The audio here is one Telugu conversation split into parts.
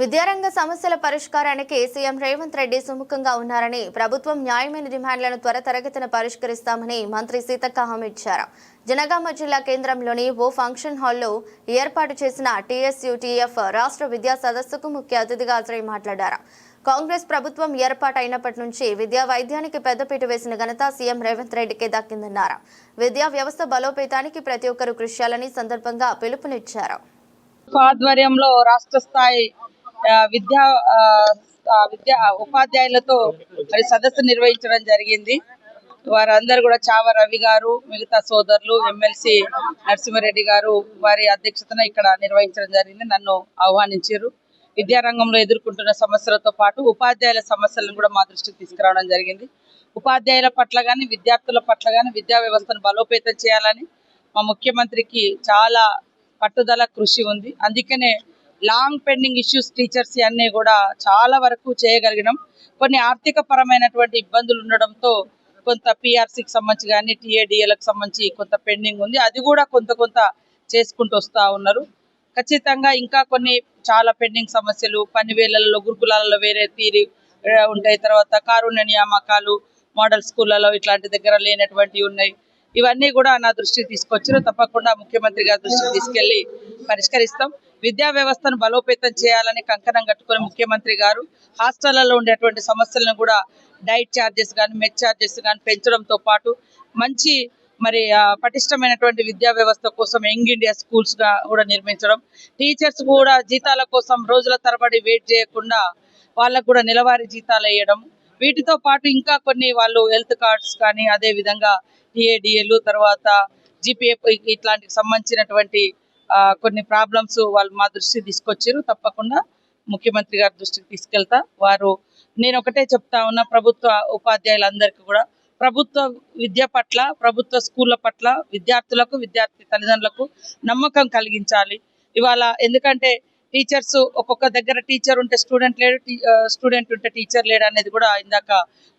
విద్యారంగ సమస్యల పరిష్కారానికి సీఎం రేవంత్ రెడ్డి సుముఖంగా ఉన్నారని ప్రభుత్వం న్యాయమైన డిమాండ్లను త్వరతరగతిన పరిష్కరిస్తామని మంత్రి సీతక్క హామీ ఇచ్చారు. జనగామ జిల్లా కేంద్రంలోని ఓ ఫంక్షన్ హాల్లో ఏర్పాటు చేసిన టీఎస్యూటీఎఫ్ రాష్ట్ర విద్యా సదస్సుకు ముఖ్య అతిథిగా హాజరై మాట్లాడారు. కాంగ్రెస్ ప్రభుత్వం ఏర్పాటైనప్పటి నుంచి విద్యా వైద్యానికి పెద్దపీట వేసిన ఘనత సీఎం రేవంత్ రెడ్డికే దక్కిందన్నారు. విద్యా వ్యవస్థ బలోపేతానికి ప్రతి ఒక్కరూ కృషి చేయాలని సందర్భంగా పిలుపునిచ్చారు. ఆధ్వర్యంలో రాష్ట్ర స్థాయి విద్యా ఆ, విద్యా ఉపాధ్యాయులతో మరి సదస్సు నిర్వహించడం జరిగింది. వారందరూ కూడా చావ రవి గారు మిగతా సోదరులు ఎమ్మెల్సీ నరసింహారెడ్డి గారు వారి అధ్యక్షతన ఇక్కడ నిర్వహించడం జరిగింది. నన్ను ఆహ్వానించారు. విద్యారంగంలో ఎదుర్కొంటున్న సమస్యలతో పాటు ఉపాధ్యాయుల సమస్యలను కూడా మా దృష్టికి తీసుకురావడం జరిగింది. ఉపాధ్యాయుల పట్ల కానీ విద్యార్థుల పట్ల కానీ విద్యా వ్యవస్థను బలోపేతం చేయాలని మా ముఖ్యమంత్రికి చాలా పట్టుదల కృషి ఉంది. అందుకనే లాంగ్ పెండింగ్ ఇష్యూస్ టీచర్స్ అన్నీ కూడా చాలా వరకు చేయగలిగినాం. కొన్ని ఆర్థిక పరమైనటువంటి ఇబ్బందులు ఉండడంతో కొంత పిఆర్సీకి సంబంధించి కానీ టీఏడిఎలకు సంబంధించి కొంత పెండింగ్ ఉంది. అది కూడా కొంత కొంత చేసుకుంటూ వస్తూ ఉన్నారు. ఖచ్చితంగా ఇంకా కొన్ని చాలా పెండింగ్ సమస్యలు పనివేళలలో గురుకులాలలో వేరే తీరి ఉంటాయి. తర్వాత కారుణ్య నియామకాలు మోడల్ స్కూళ్ళలో ఇట్లాంటి దగ్గర లేనటువంటివి ఉన్నాయి. ఇవన్నీ కూడా నా దృష్టికి తీసుకొచ్చారు. తప్పకుండా ముఖ్యమంత్రి గారి దృష్టికి తీసుకెళ్ళి పరిష్కరిస్తాం. విద్యా వ్యవస్థను బలోపేతం చేయాలని కంకణం కట్టుకుని ముఖ్యమంత్రి గారు హాస్టళ్ళలో ఉండేటువంటి సమస్యలను కూడా డైట్ ఛార్జెస్ కానీ మెచ్ ఛార్జెస్ కానీ పెంచడంతో పాటు మంచి మరి పటిష్టమైనటువంటి విద్యా వ్యవస్థ కోసం యంగ్ ఇండియా స్కూల్స్గా కూడా నిర్మించడం. టీచర్స్ కూడా జీతాల కోసం రోజుల తరబడి వెయిట్ చేయకుండా వాళ్ళకు కూడా నెలవారీ జీతాలు వేయడం. వీటితో పాటు ఇంకా కొన్ని వాళ్ళు హెల్త్ కార్డ్స్ కానీ అదే విధంగా డిఏడిఏలు తర్వాత జిపిఏ ఇట్లాంటికి సంబంధించినటువంటి కొన్ని ప్రాబ్లమ్స్ వాళ్ళు మా దృష్టికి తీసుకొచ్చారు. తప్పకుండా ముఖ్యమంత్రి గారి దృష్టికి తీసుకెళ్తా. వారు నేను ఒకటే చెప్తా ఉన్నా ప్రభుత్వ ఉపాధ్యాయులందరికీ కూడా. ప్రభుత్వ విద్య పట్ల ప్రభుత్వ స్కూళ్ళ పట్ల విద్యార్థులకు విద్యార్థి తల్లిదండ్రులకు నమ్మకం కలిగించాలి. ఇవాళ ఎందుకంటే టీచర్స్ ఒక్కొక్క దగ్గర టీచర్ ఉంటే స్టూడెంట్ లేడు స్టూడెంట్ ఉంటే టీచర్ లేడు అనేది కూడా ఇందాక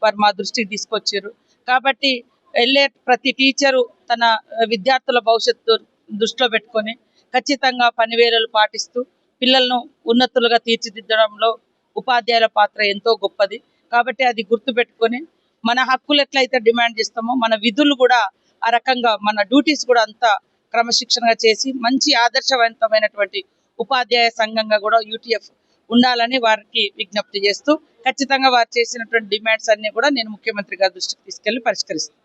వారు మా దృష్టికి తీసుకొచ్చారు. కాబట్టి వెళ్ళే ప్రతి టీచరు తన విద్యార్థుల భవిష్యత్తు దృష్టిలో పెట్టుకొని ఖచ్చితంగా పనివేలు పాటిస్తూ పిల్లలను ఉన్నతులుగా తీర్చిదిద్దడంలో ఉపాధ్యాయుల పాత్ర ఎంతో గొప్పది. కాబట్టి అది గుర్తుపెట్టుకొని మన హక్కులు ఎట్లయితే డిమాండ్ చేస్తామో మన విధులు కూడా ఆ రకంగా మన డ్యూటీస్ కూడా అంతా క్రమశిక్షణగా చేసి మంచి ఆదర్శవంతమైనటువంటి ఉపాధ్యాయ సంఘంగా కూడా యూటీఎఫ్ ఉండాలని వారికి విజ్ఞప్తి చేస్తూ ఖచ్చితంగా వారు చేసినటువంటి డిమాండ్స్ అన్ని కూడా నేను ముఖ్యమంత్రి గారి దృష్టికి తీసుకెళ్ళి పరిష్కరిస్తాను.